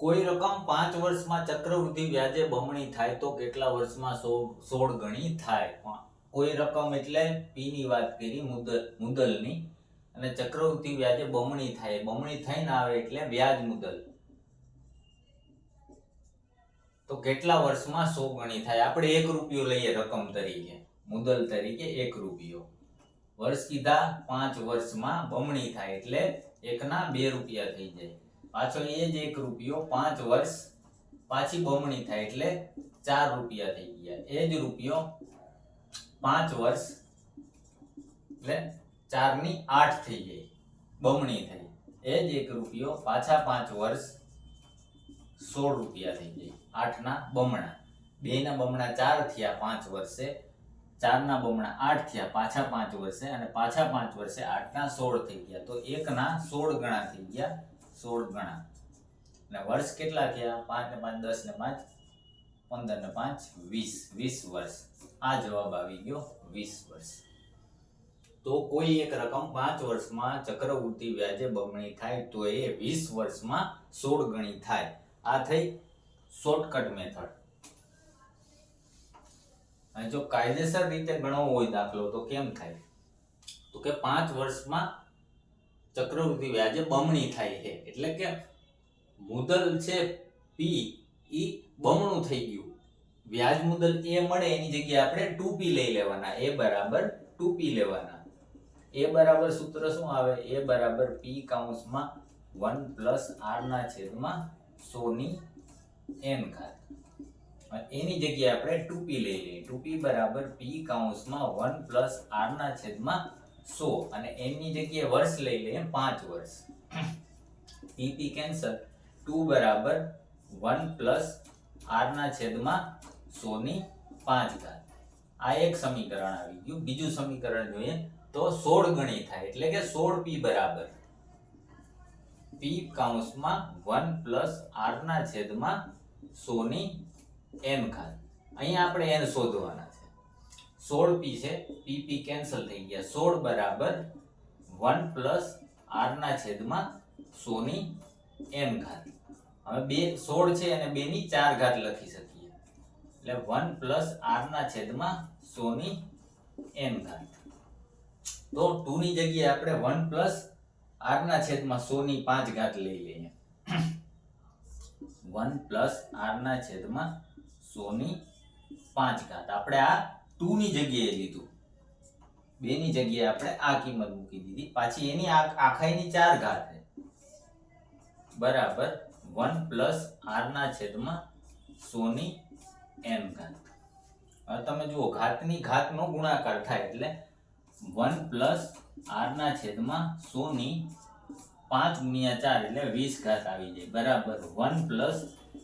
કોઈ રકમ પાંચ વર્ષમાં ચક્રવૃદ્ધિ વ્યાજે બમણી થાય તો કેટલા વર્ષમાં સોળ ગણી થાય? કોઈ રકમ એટલે પી ની વાત કરી મુદલ મુદલની અને ચક્રવૃદ્ધિ વ્યાજે બમણી થાય. બમણી થઈને આવે એટલે વ્યાજ મુદલ તો કેટલા વર્ષમાં સો ગણી થાય? આપણે એક રૂપિયો લઈએ રકમ તરીકે. મુદલ તરીકે એક રૂપિયો. વર્ષ કીધા પાંચ વર્ષમાં બમણી થાય એટલે એકના બે રૂપિયા થઈ જાય. પાછો એ જ એક રૂપિયો પાંચ વર્ષ પાછી બમણી થાય એટલે ચાર રૂપિયા થઈ ગયા. એ જ રૂપિયો પાંચ વર્ષ એટલે ચારની આઠ થઈ ગઈ. બમણી થઈ. એ જ એક રૂપિયો પાછા પાંચ વર્ષ સોળ રૂપિયા થઈ ગઈ. આઠના બમણા. બે ના બમણા ચાર થયા પાંચ વર્ષે. ચારના બમણા આઠ થયા પાછા પાંચ વર્ષે. અને પાછા પાંચ વર્ષે આઠના સોળ થઈ ગયા. તો એકના સોળ ગણા થઈ ગયા. સોળ ગણા. અને વર્ષ કેટલા થયા? પાંચ ને પાંચ, દસ ને પાંચ, પંદર ને પાંચ, વીસ. વીસ વર્ષ. આ જવાબ આવી ગયો વીસ વર્ષ. તો કોઈ એક રકમ પાંચ વર્ષમાં ચક્રવૃદ્ધિ વ્યાજે બમણી થાય તો એ વીસ વર્ષમાં સોળ ગણી થાય. આ થઈ શોર્ટકટ મેથડ અને જો કાયદેસર રીતે ગણવો હોય દાખલો તો કેમ થાય? તો કે પાંચ વર્ષમાં ચક્રવૃદ્ધિ વ્યાજે બમણી થાય છે. એટલે કે મુદલ છે પી ઈ બમણું થઈ ગયું. વ્યાજ મુદલ એ મળે એની જગ્યાએ આપણે ટુ લઈ લેવાના. એ બરાબર ટુ લેવાના. એ બરાબર સૂત્ર શું આવે? એ બરાબર પી કાઉન્સમાં વન પ્લસ આર ના છેદમાં સોની એન ઘાત. એની જગ્યાએ આપણે ટુ લઈ લઈએ. ટુ બરાબર પી કાઉન્સમાં વન પ્લસ આર ના છેદમાં સો અને એમની જગ્યાએ વર્ષ લઈ લઈએ પાંચ વર્ષ. પી પી કેન્સલ ટુ બરાબર વન પ્લસ આર ના છેદમાં સો ની પાંચ ઘાત. આ એક સમીકરણ આવી ગયું. બીજું સમીકરણ જોઈએ તો સોળ ગણી થાય એટલે કે સોળ પી બરાબર. પી કાઉન્સમાં વન પ્લસ આર ના છેદમાં સો ની એન ઘાત. અહીંયા આપણે એન શોધવાના. સોળ પી છે. પી પી કેન્સલ થઈ ગયા. સોળ બરાબર વન પ્લસ આર ના છેદમાં સોની એમ ઘાત. હવે બે, સોળ છે અને બે ની ચાર ઘાત લખી શકીએ. એટલે વન પ્લસ આર ના છેદમાં સોની એમ ઘાત. તો ટુ ની જગ્યાએ આપણે વન પ્લસ આર ના છેદમાં સોની પાંચ ઘાત લઈ લઈએ. વન પ્લસ આર ના છેદમાં સોની પાંચ ઘાત. આપણે આ ટુ ની જગ્યાએ લીધું. બે ની જગ્યાએ આપણે આ કિંમત મૂકી દીધી. પાછી એની આખાઈની ચાર ઘાત છે. બરાબર. વન પ્લસ આર ના છેદમાં સો ની એન ઘાત. હવે તમે જુઓ, ઘાતની ઘાતનો ગુણાકાર થાય એટલે વન પ્લસ આર ના છેદમાં સો ની પાંચ ગુણ્યા ચાર એટલે વીસ ઘાત આવી જાય. બરાબર. વન પ્લસ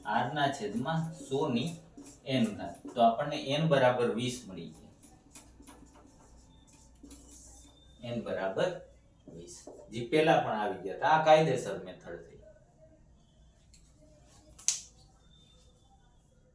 આર ના છેદમાં સો ની એન ના તો આપણને એન બરાબર વીસ મળી ગયા એન બરાબર વીસ. જે પેલા પણ આવી ગયા હતા, આ કાયદેસર મેથડ થઈ